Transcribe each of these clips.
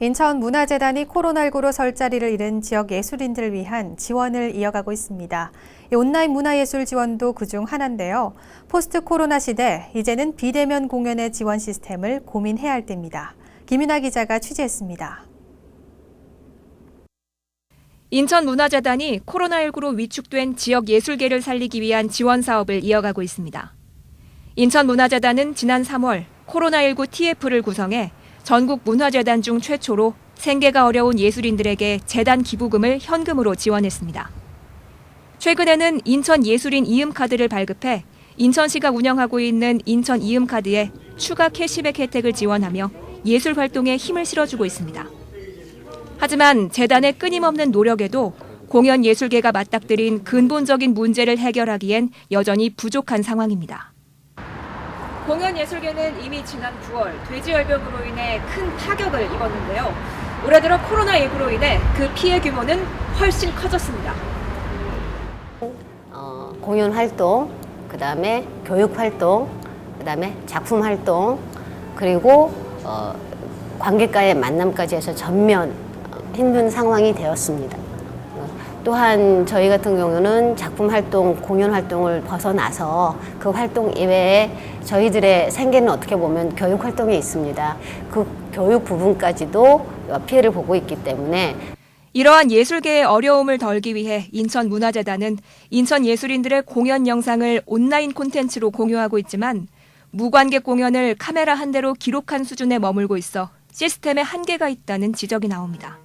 인천문화재단이 코로나19로 설 자리를 잃은 지역 예술인들을 위한 지원을 이어가고 있습니다. 이 온라인 문화예술 지원도 그중 하나인데요. 포스트 코로나 시대, 이제는 비대면 공연의 지원 시스템을 고민해야 할 때입니다. 김윤아 기자가 취재했습니다. 인천문화재단이 코로나19로 위축된 지역 예술계를 살리기 위한 지원 사업을 이어가고 있습니다. 인천문화재단은 지난 3월 코로나19 TF를 구성해 전국 문화재단 중 최초로 생계가 어려운 예술인들에게 재단 기부금을 현금으로 지원했습니다. 최근에는 인천 예술인 이음카드를 발급해 인천시가 운영하고 있는 인천 이음카드에 추가 캐시백 혜택을 지원하며 예술 활동에 힘을 실어주고 있습니다. 하지만 재단의 끊임없는 노력에도 공연 예술계가 맞닥뜨린 근본적인 문제를 해결하기엔 여전히 부족한 상황입니다. 공연 예술계는 이미 지난 9월 돼지열병으로 인해 큰 타격을 입었는데요. 올해 들어 코로나19로 인해 그 피해 규모는 훨씬 커졌습니다. 어, 공연 활동, 그 다음에 교육 활동, 그 다음에 작품 활동, 그리고 어, 관객과의 만남까지 해서 전면 어, 힘든 상황이 되었습니다. 어, 또한 저희 같은 경우는 작품 활동, 공연 활동을 벗어나서 그 활동 이외에 저희들의 생계는 어떻게 보면 교육 활동이 있습니다. 그 교육 부분까지도 피해를 보고 있기 때문에 이러한 예술계의 어려움을 덜기 위해 인천문화재단은 인천 예술인들의 공연 영상을 온라인 콘텐츠로 공유하고 있지만 무관객 공연을 카메라 한 대로 기록한 수준에 머물고 있어 시스템에 한계가 있다는 지적이 나옵니다.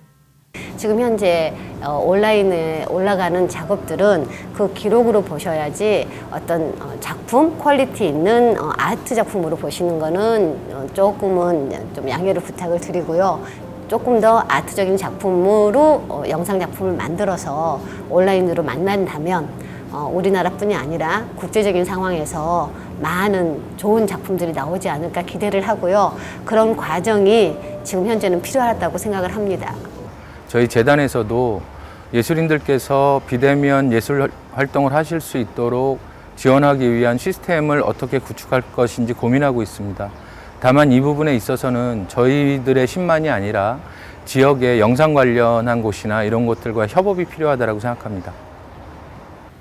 지금 현재 어, 온라인에 올라가는 작업들은 그 기록으로 보셔야지 어떤 어, 작품 퀄리티 있는 어, 아트 작품으로 보시는 거는 어, 조금은 좀 양해를 부탁을 드리고요. 조금 더 아트적인 작품으로 어, 영상 작품을 만들어서 온라인으로 만난다면 어, 우리나라뿐이 아니라 국제적인 상황에서 많은 좋은 작품들이 나오지 않을까 기대를 하고요. 그런 과정이 지금 현재는 필요하다고 생각을 합니다. 저희 재단에서도 예술인들께서 비대면 예술 활동을 하실 수 있도록 지원하기 위한 시스템을 어떻게 구축할 것인지 고민하고 있습니다. 다만 이 부분에 있어서는 저희들의 신만이 아니라 지역의 영상 관련한 곳이나 이런 곳들과 협업이 필요하다고 생각합니다.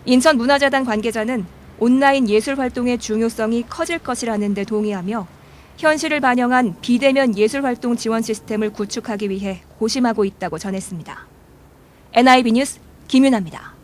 인천문화재단 관계자는 온라인 예술 활동의 중요성이 커질 것이라는 데 동의하며 현실을 반영한 비대면 예술 활동 지원 시스템을 구축하기 위해 고심하고 있다고 전했습니다. NIB 뉴스 김윤아입니다.